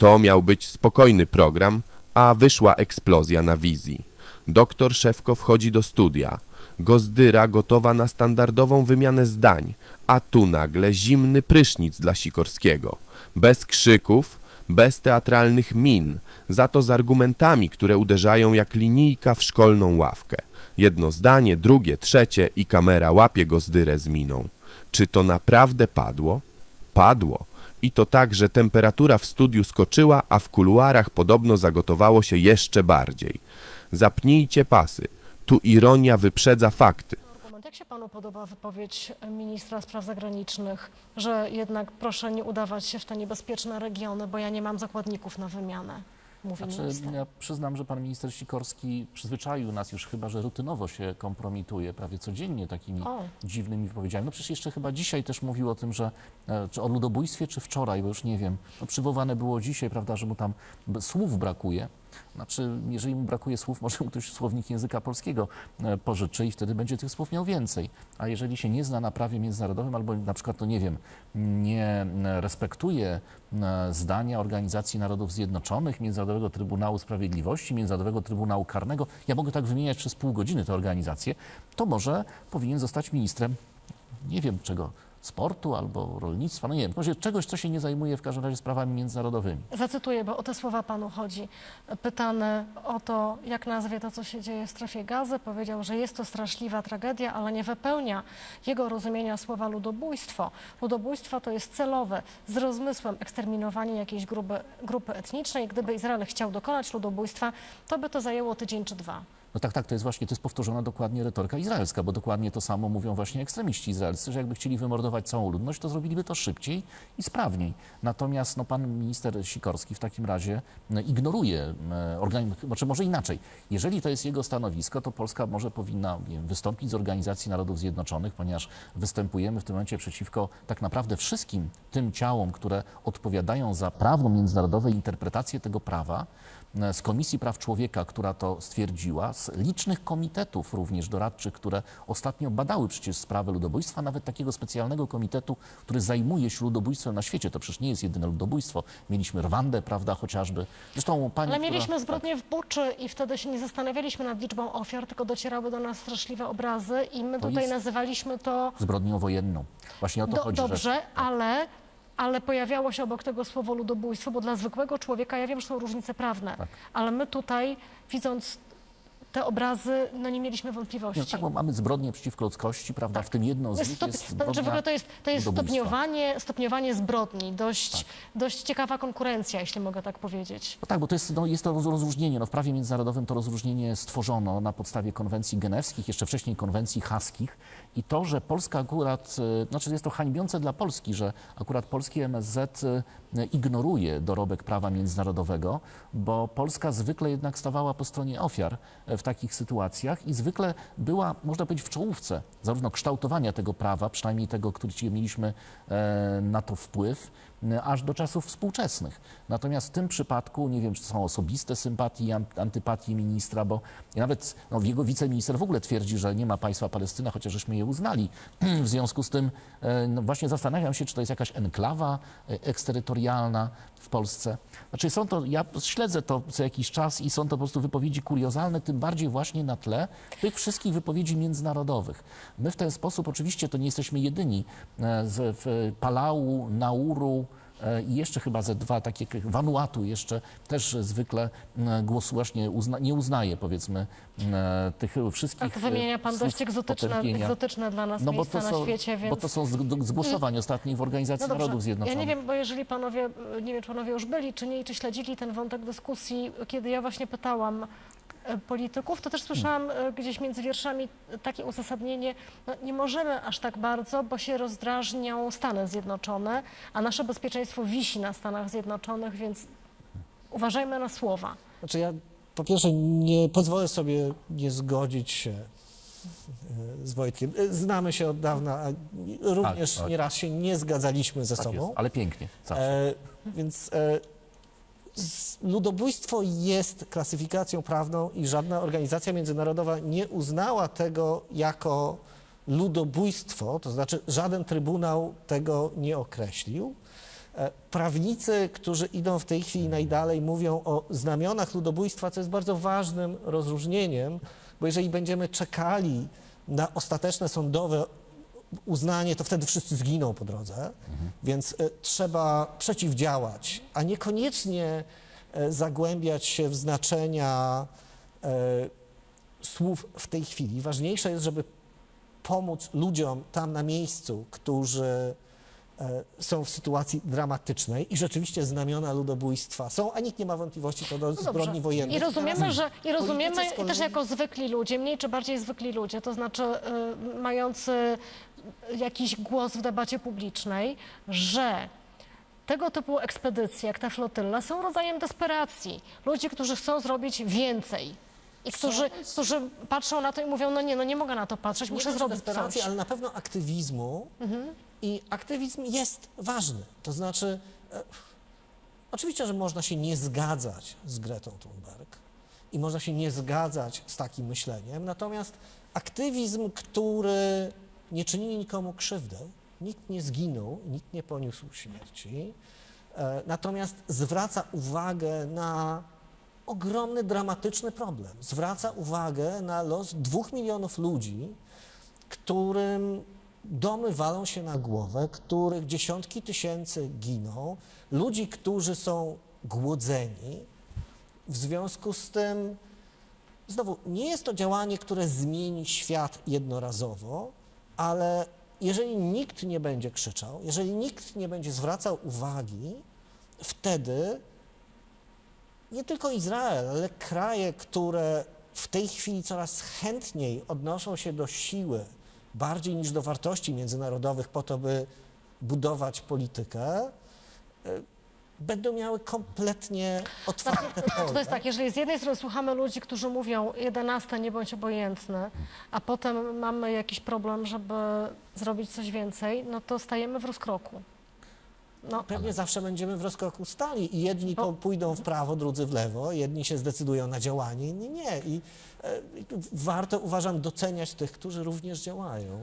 To miał być spokojny program, a wyszła eksplozja na wizji. Doktor Szewko wchodzi do studia. Gozdyra gotowa na standardową wymianę zdań, a tu nagle zimny prysznic dla Sikorskiego. Bez krzyków, bez teatralnych min, za to z argumentami, które uderzają jak linijka w szkolną ławkę. Jedno zdanie, drugie, trzecie i kamera łapie Gozdyrę z miną. Czy to naprawdę padło? Padło. I to tak, że temperatura w studiu skoczyła, a w kuluarach podobno zagotowało się jeszcze bardziej. Zapnijcie pasy. Tu ironia wyprzedza fakty. Jak się panu podoba wypowiedź ministra spraw zagranicznych, że jednak proszę nie udawać się w te niebezpieczne regiony, bo ja nie mam zakładników na wymianę? Mówi Znaczy, minister. ja przyznam, że pan minister Sikorski przyzwyczaił nas już chyba, że rutynowo się kompromituje prawie codziennie takimi O. dziwnymi wypowiedziami. No przecież jeszcze chyba dzisiaj też mówił o tym, że e, czy o ludobójstwie, czy wczoraj, bo już nie wiem. No, przywołane było dzisiaj, prawda, że mu tam słów brakuje. Znaczy, jeżeli mu brakuje słów, może mu ktoś słownik języka polskiego e, pożyczy i wtedy będzie tych słów miał więcej. A jeżeli się nie zna na prawie międzynarodowym albo na przykład, no nie wiem, nie e, respektuje e, zdania Organizacji Narodów Zjednoczonych, Międzynarodowego Trybunału Sprawiedliwości, Międzynarodowego Trybunału Karnego, ja mogę tak wymieniać przez pół godziny te organizacje, to może powinien zostać ministrem, nie wiem czego, sportu albo rolnictwa, no nie wiem, może czegoś, co się nie zajmuje w każdym razie sprawami międzynarodowymi. Zacytuję, bo o te słowa panu chodzi. Pytany o to, jak nazwie to, co się dzieje w strefie gazy, powiedział, że jest to straszliwa tragedia, ale nie wypełnia jego rozumienia słowa ludobójstwo. Ludobójstwo to jest celowe, z rozmysłem eksterminowanie jakiejś grupy, grupy etnicznej. Gdyby Izrael chciał dokonać ludobójstwa, to by to zajęło tydzień czy dwa. No tak, tak, to jest właśnie, to jest powtórzona dokładnie retoryka izraelska, bo dokładnie to samo mówią właśnie ekstremiści izraelscy, że jakby chcieli wymordować całą ludność, to zrobiliby to szybciej i sprawniej. Natomiast no, pan minister Sikorski w takim razie no, ignoruje, e, znaczy może inaczej, jeżeli to jest jego stanowisko, to Polska może powinna wiem, wystąpić z Organizacji Narodów Zjednoczonych, ponieważ występujemy w tym momencie przeciwko tak naprawdę wszystkim tym ciałom, które odpowiadają za prawo międzynarodowe i interpretację tego prawa, z Komisji Praw Człowieka, która to stwierdziła, z licznych komitetów również doradczych, które ostatnio badały przecież sprawę ludobójstwa, nawet takiego specjalnego komitetu, który zajmuje się ludobójstwem na świecie. To przecież nie jest jedyne ludobójstwo. Mieliśmy Rwandę, prawda, chociażby. Zresztą pani, Ale która- mieliśmy zbrodnie w Buczy i wtedy się nie zastanawialiśmy nad liczbą ofiar, tylko docierały do nas straszliwe obrazy i my To tutaj nazywaliśmy to Tak, zbrodnią wojenną. Właśnie o to Do, chodzi. dobrze, Że, ale, ale pojawiało się obok tego słowo ludobójstwo, bo dla zwykłego człowieka, ja wiem, że są różnice prawne, Tak. ale my tutaj, widząc te obrazy, no nie mieliśmy no, wątpliwości. tak, bo mamy zbrodnie przeciwko ludzkości, prawda, w tym jedną z nich stop, jest to, że w ogóle to jest, to jest stopniowanie, stopniowanie zbrodni, dość, Tak. dość ciekawa konkurencja, jeśli mogę tak powiedzieć. No tak, bo to jest, no, jest to roz- rozróżnienie. No, w prawie międzynarodowym to rozróżnienie stworzono na podstawie konwencji genewskich, jeszcze wcześniej konwencji haskich. I to, że Polska akurat, e, znaczy jest to hańbiące dla Polski, że akurat polski MSZ e, ignoruje dorobek prawa międzynarodowego, bo Polska zwykle jednak stawała po stronie ofiar e, w takich sytuacjach i zwykle była, można powiedzieć, w czołówce zarówno kształtowania tego prawa, przynajmniej tego, który mieliśmy e, na to wpływ, aż do czasów współczesnych. Natomiast w tym przypadku, nie wiem, czy to są osobiste sympatie i an- antypatie ministra, bo nawet no, jego wiceminister w ogóle twierdzi, że nie ma państwa Palestyna, chociaż żeśmy je uznali. W związku z tym e, no, właśnie zastanawiam się, czy to jest jakaś enklawa e, eksterytorialna w Polsce. Znaczy są to, ja śledzę to co jakiś czas i są to po prostu wypowiedzi kuriozalne, tym bardziej właśnie na tle tych wszystkich wypowiedzi międzynarodowych. My w ten sposób, oczywiście to nie jesteśmy jedyni, z Palau, Nauru, i jeszcze chyba ze dwa takie, Vanuatu jeszcze też zwykle m, głosu właśnie uzna, nie uznaje powiedzmy m, tych wszystkich Ale to wymienia pan e, dość egzotyczne, egzotyczne dla nas No bo to, na są, świecie, więc... bo to są z, z głosowań ostatnich w Organizacji No. Narodów Zjednoczonych. Ja nie wiem, bo jeżeli panowie, nie wiem, czy panowie już byli, czy nie, czy śledzili ten wątek dyskusji, kiedy ja właśnie pytałam e, polityków, to też słyszałam e, gdzieś między wierszami takie uzasadnienie, no nie możemy aż tak bardzo, bo się rozdrażnią Stany Zjednoczone, a nasze bezpieczeństwo wisi na Stanach Zjednoczonych, więc uważajmy na słowa. Znaczy ja po pierwsze nie pozwolę sobie nie zgodzić się e, z Wojtkiem. E, Znamy się od dawna, a również Tak, tak. nieraz się nie zgadzaliśmy ze tak sobą. jest, ale pięknie. Zawsze. E, więc e, ludobójstwo jest klasyfikacją prawną i żadna organizacja międzynarodowa nie uznała tego jako ludobójstwo, to znaczy żaden trybunał tego nie określił. E, Prawnicy, którzy idą w tej chwili najdalej, mówią o znamionach ludobójstwa, co jest bardzo ważnym rozróżnieniem, bo jeżeli będziemy czekali na ostateczne sądowe uznanie, to wtedy wszyscy zginą po drodze, więc e, trzeba przeciwdziałać, a niekoniecznie e, zagłębiać się w znaczenia e, słów w tej chwili. Ważniejsze jest, żeby pomóc ludziom tam na miejscu, którzy są w sytuacji dramatycznej i rzeczywiście znamiona ludobójstwa są, a nikt nie ma wątpliwości co do No zbrodni wojennych. I rozumiemy, że i rozumiemy kolei- też jako zwykli ludzie, mniej czy bardziej zwykli ludzie, to znaczy y, mający jakiś głos w debacie publicznej, że tego typu ekspedycje, jak ta flotylla, są rodzajem desperacji. Ludzi, którzy chcą zrobić więcej. I którzy, którzy patrzą na to i mówią, no nie, no nie mogę na to patrzeć, muszę zrobić desperacji, coś. ale na pewno aktywizmu i aktywizm jest ważny. To znaczy, e, oczywiście, że można się nie zgadzać z Gretą Thunberg i można się nie zgadzać z takim myśleniem, natomiast aktywizm, który nie czyni nikomu krzywdy, nikt nie zginął, nikt nie poniósł śmierci, e, natomiast zwraca uwagę na ogromny, dramatyczny problem. Zwraca uwagę na los dwóch milionów ludzi, którym domy walą się na głowę, których dziesiątki tysięcy giną, ludzi, którzy są głodzeni. W związku z tym, znowu, nie jest to działanie, które zmieni świat jednorazowo, ale jeżeli nikt nie będzie krzyczał, jeżeli nikt nie będzie zwracał uwagi, wtedy nie tylko Izrael, ale kraje, które w tej chwili coraz chętniej odnoszą się do siły bardziej niż do wartości międzynarodowych po to, by budować politykę, będą miały kompletnie otwarte To pole. jest tak, jeżeli z jednej strony słuchamy ludzi, którzy mówią 11 nie bądź obojętny, a potem mamy jakiś problem, żeby zrobić coś więcej, no to stajemy w rozkroku. No, Pewnie zawsze będziemy w rozkroku stali i jedni po, pójdą w prawo, drudzy w lewo, jedni się zdecydują na działanie, inni nie. I e, warto, uważam, doceniać tych, którzy również działają.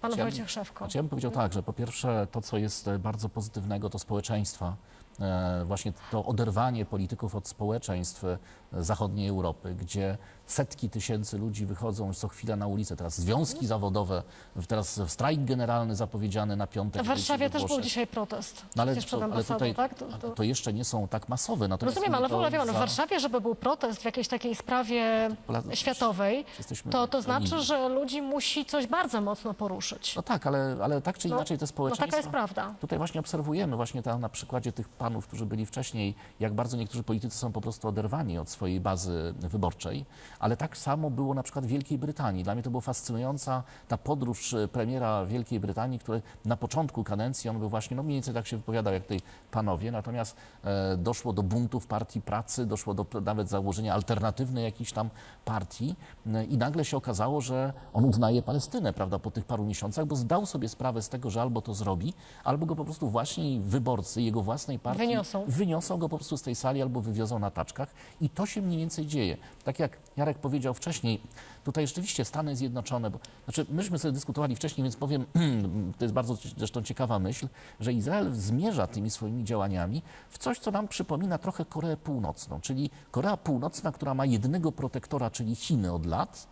pan Wojciech Szewko. Znaczy ja bym powiedział tak, że po pierwsze to, co jest bardzo pozytywnego, to społeczeństwa. E, Właśnie to oderwanie polityków od społeczeństw zachodniej Europy, gdzie setki tysięcy ludzi wychodzą co chwilę na ulicę. Teraz związki zawodowe, w- teraz strajk generalny zapowiedziany na piątek. W Warszawie też był dzisiaj protest. No ale, to, ale tutaj tak? To, to... to jeszcze nie są tak masowe. Natomiast Rozumiem, ale w to ogóle wiem, no w za- Warszawie, żeby był protest w jakiejś takiej sprawie światowej, to, to znaczy, że ludzi musi coś bardzo mocno poruszyć. No tak, ale, ale tak czy No, inaczej te No społeczeństwa... taka jest prawda. Tutaj właśnie obserwujemy właśnie tam na przykładzie tych panów, którzy byli wcześniej, jak bardzo niektórzy politycy są po prostu oderwani od swojej bazy wyborczej, ale tak samo było na przykład w Wielkiej Brytanii. Dla mnie to była fascynująca ta podróż e, premiera Wielkiej Brytanii, który na początku kadencji on był właśnie, no mniej więcej tak się wypowiadał jak tutaj panowie, natomiast e, doszło do buntów partii pracy, doszło do nawet założenia alternatywnej jakiejś tam partii e, i nagle się okazało, że on uznaje Palestynę, prawda, po tych paru miesiącach, bo zdał sobie sprawę z tego, że albo to zrobi, albo go po prostu właśnie wyborcy jego własnej partii Wyniosą. wyniosą go po prostu z tej sali albo wywiozą na taczkach i to się mniej więcej dzieje. Tak jak Jarek powiedział wcześniej, tutaj rzeczywiście Stany Zjednoczone, bo, znaczy myśmy sobie dyskutowali wcześniej, więc powiem, to jest bardzo zresztą ciekawa myśl, że Izrael zmierza tymi swoimi działaniami w coś, co nam przypomina trochę Koreę Północną, czyli Korea Północna, która ma jednego protektora, czyli Chiny od lat,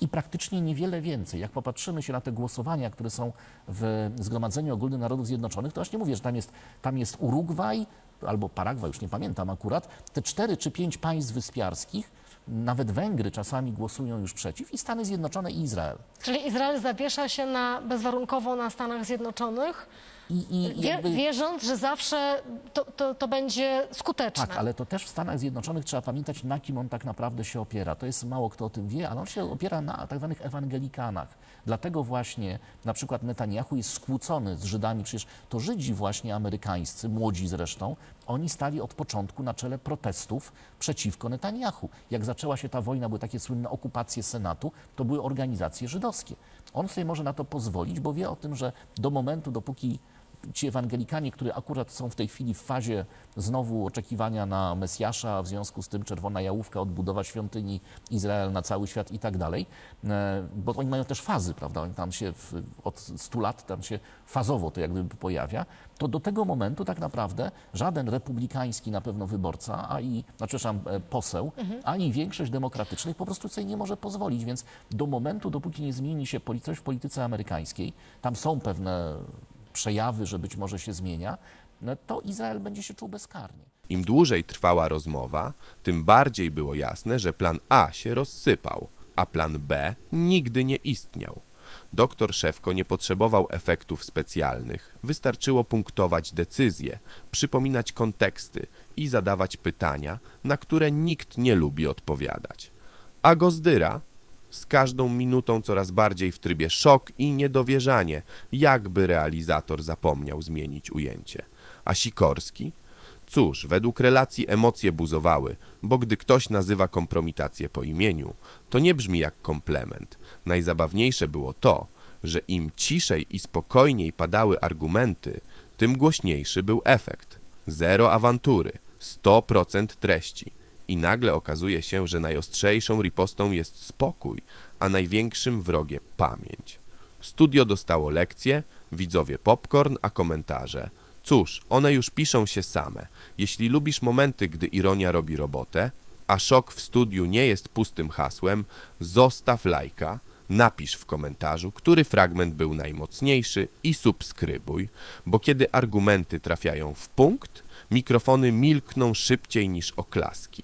i praktycznie niewiele więcej. Jak popatrzymy się na te głosowania, które są w Zgromadzeniu Ogólnym Narodów Zjednoczonych, to właśnie mówię, że tam jest, tam jest Urugwaj albo Paragwaj, już nie pamiętam akurat, te cztery czy pięć państw wyspiarskich, nawet Węgry czasami głosują już przeciw i Stany Zjednoczone i Izrael. Czyli Izrael zawiesza się na, bezwarunkowo na Stanach Zjednoczonych, I, i wie, jakby- wierząc, że zawsze to, to, to będzie skuteczne. Tak, ale to też w Stanach Zjednoczonych trzeba pamiętać, na kim on tak naprawdę się opiera. To jest mało kto o tym wie, ale on się opiera na tak zwanych ewangelikanach. Dlatego właśnie na przykład Netanyahu jest skłócony z Żydami. Przecież to Żydzi właśnie amerykańscy, młodzi zresztą, oni stali od początku na czele protestów przeciwko Netanyahu. Jak zaczęła się ta wojna, były takie słynne okupacje Senatu, to były organizacje żydowskie. On sobie może na to pozwolić, bo wie o tym, że do momentu, dopóki ci ewangelikanie, którzy akurat są w tej chwili w fazie znowu oczekiwania na Mesjasza, w związku z tym czerwona jałówka, odbudowa świątyni, Izrael na cały świat i tak dalej, e, bo oni mają też fazy, prawda, oni tam się w, od 100 lat tam się fazowo to jakby pojawia, to do tego momentu tak naprawdę żaden republikański na pewno wyborca, a i, znaczy, przepraszam, e, poseł, ani większość demokratycznych po prostu sobie nie może pozwolić, więc do momentu, dopóki nie zmieni się coś w polityce amerykańskiej, tam są pewne przejawy, że być może się zmienia, no to Izrael będzie się czuł bezkarnie. Im dłużej trwała rozmowa, tym bardziej było jasne, że plan A się rozsypał, a plan B nigdy nie istniał. Doktor Szewko nie potrzebował efektów specjalnych. Wystarczyło punktować decyzje, przypominać konteksty i zadawać pytania, na które nikt nie lubi odpowiadać. A Gozdyra z każdą minutą coraz bardziej w trybie szok i niedowierzanie, jakby realizator zapomniał zmienić ujęcie. A Sikorski? Cóż, według relacji emocje buzowały, bo gdy ktoś nazywa kompromitację po imieniu, to nie brzmi jak komplement. Najzabawniejsze było to, że im ciszej i spokojniej padały argumenty, tym głośniejszy był efekt. Zero awantury, 100% treści. I nagle okazuje się, że najostrzejszą ripostą jest spokój, a największym wrogiem pamięć. Studio dostało lekcje, widzowie popcorn, a komentarze. Cóż, one już piszą się same. Jeśli lubisz momenty, gdy ironia robi robotę, a szok w studiu nie jest pustym hasłem, zostaw lajka, napisz w komentarzu, który fragment był najmocniejszy i subskrybuj, bo kiedy argumenty trafiają w punkt, mikrofony milkną szybciej niż oklaski.